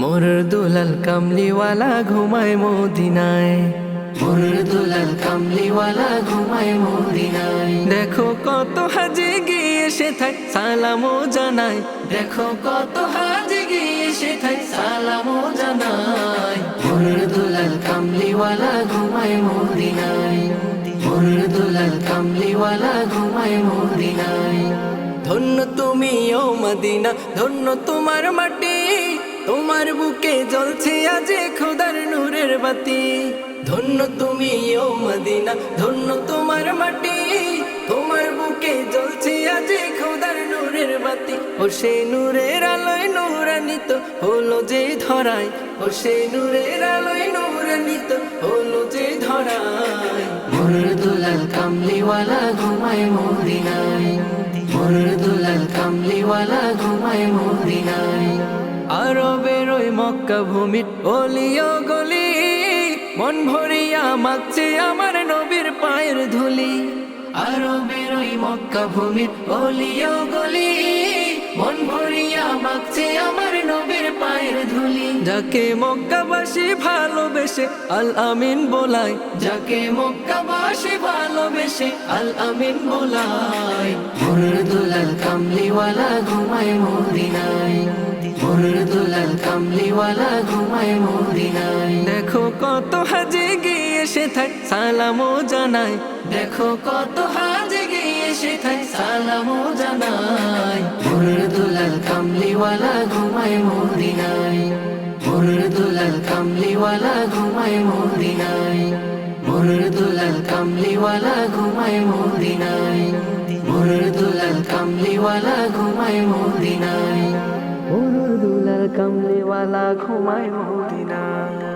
মোর দুলাল কামলিওয়ালা ঘুমায় মদিনায়। মোর দুলাল কামলিওয়ালা ঘুমায় মদিনায়। দেখো কত হাজে গিয়ে সে থাই সালামও জানাই দেখো কত হাজে গিয়ে সে থাই সালামও জানাই মোর দুলাল কামলিওয়ালা ঘুমায় মদিনায়। মোর দুলাল কামলিওয়ালা ঘুমায় মদিনায়। ধন্য তুমি ও মদিনা ধন্য তোমার মাটি। তোমার বুকে জ্বলছে আজ খোদার নূরের বাতি। ধন্য তুমি ও মদিনা, ধন্য তোমার মাটি। তোমার বুকে জ্বলছে আজ খোদার নূরের বাতি। ও সে নূরের আলোয় নূরানিত হলো যে ধরায়। ও সে নূরের আলোয় নূরানিত হলো যে ধরায়। মোর দুলাল কামলিওয়ালা ঘুমায় মদিনায়। মোর দুলাল কামলিওয়ালা ঘুমায় মদিনায়। আরবের ওই মক্কা ভূমির অলিও গলি, মন ভরিয়া মাগছে আমার নবীর পায়ের ধুলি। আরবের ওই মক্কা ভূমির অলিও গলি, মন ভরিয়া মাগছে আমার নবীর পায়ের ধুলি। যাকে মক্কাবাসী ভালোবেসে, আল আমিন বলাই। যাকে মক্কাবাসী ভালোবেসে, আল আমিন বলাই। মোর দুলাল কামলিওয়ালা ঘুমায় মদিনায়। কামলিওয়ালা ঘুমায় মদিনায়। দেখো কত হাজে গিয়ে সে থাই সালামও জানাই। দেখো কত হাজে গিয়ে সে থাই সালামও জানাই। মোর দুলাল কামলিওয়ালা ঘুমায় মদিনায়। মোর দুলাল কামলিওয়ালা ঘুমায় মদিনায়। মোর দুলাল কামলিওয়ালা ঘুমায় মদিনায়। মোর দুলাল কামলিওয়ালা ঘুমায় মদিনায়। কামলিওয়ালা ঘুমায় মদিনায়।